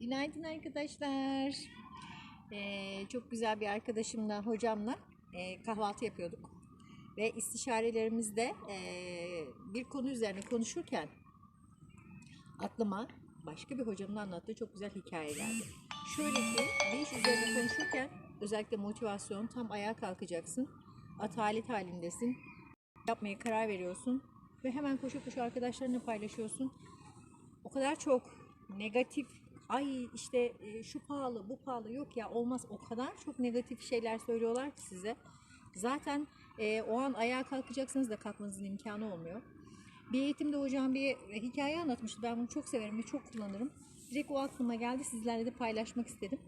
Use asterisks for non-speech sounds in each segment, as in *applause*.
Günaydın arkadaşlar. Ee, çok güzel bir arkadaşımla, hocamla e, kahvaltı yapıyorduk. Ve istişarelerimizde e, bir konu üzerine konuşurken aklıma başka bir hocamın anlattığı çok güzel hikaye geldi. Şöyle ki bir iş üzerine konuşurken özellikle motivasyon tam ayağa kalkacaksın. Atalet halindesin. Yapmaya karar veriyorsun. Ve hemen koşu koşu arkadaşlarına paylaşıyorsun o kadar çok negatif ay işte e, şu pahalı bu pahalı yok ya olmaz o kadar çok negatif şeyler söylüyorlar ki size. Zaten e, o an ayağa kalkacaksınız da kalkmanızın imkanı olmuyor. Bir eğitimde hocam bir hikaye anlatmıştı. Ben bunu çok severim ve çok kullanırım. Direkt o aklıma geldi. Sizlerle de paylaşmak istedim.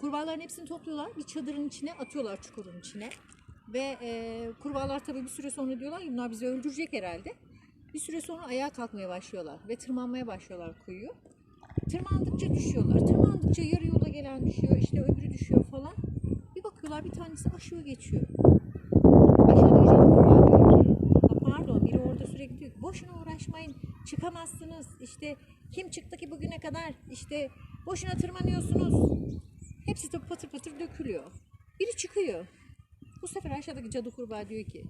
Kurbağaların hepsini topluyorlar. Bir çadırın içine atıyorlar çukurun içine. Ve e, kurbağalar tabii bir süre sonra diyorlar ki bunlar bizi öldürecek herhalde. Bir süre sonra ayağa kalkmaya başlıyorlar ve tırmanmaya başlıyorlar kuyuyu. Tırmandıkça düşüyorlar. Tırmandıkça yarı yola gelen düşüyor, işte öbürü düşüyor falan. Bir bakıyorlar bir tanesi aşağı geçiyor. Aşağı geçen kurbağa diyor ki, "Ha, pardon biri orada sürekli diyor boşuna uğraşmayın, çıkamazsınız. İşte kim çıktı ki bugüne kadar? İşte boşuna tırmanıyorsunuz. Hepsi tabii patır patır dökülüyor. Biri çıkıyor. Bu sefer aşağıdaki cadı kurbağa diyor ki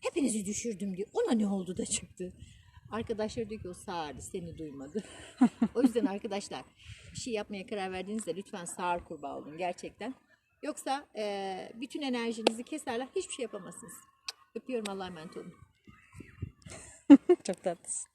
hepinizi düşürdüm diyor. Ona ne oldu da çıktı. Arkadaşlar diyor ki o sağırdı seni duymadı. *laughs* o yüzden arkadaşlar bir şey yapmaya karar verdiğinizde lütfen sağır kurbağa olun gerçekten. Yoksa eee, bütün enerjinizi keserler hiçbir şey yapamazsınız. Öpüyorum Allah'a emanet olun. Çok tatlısın.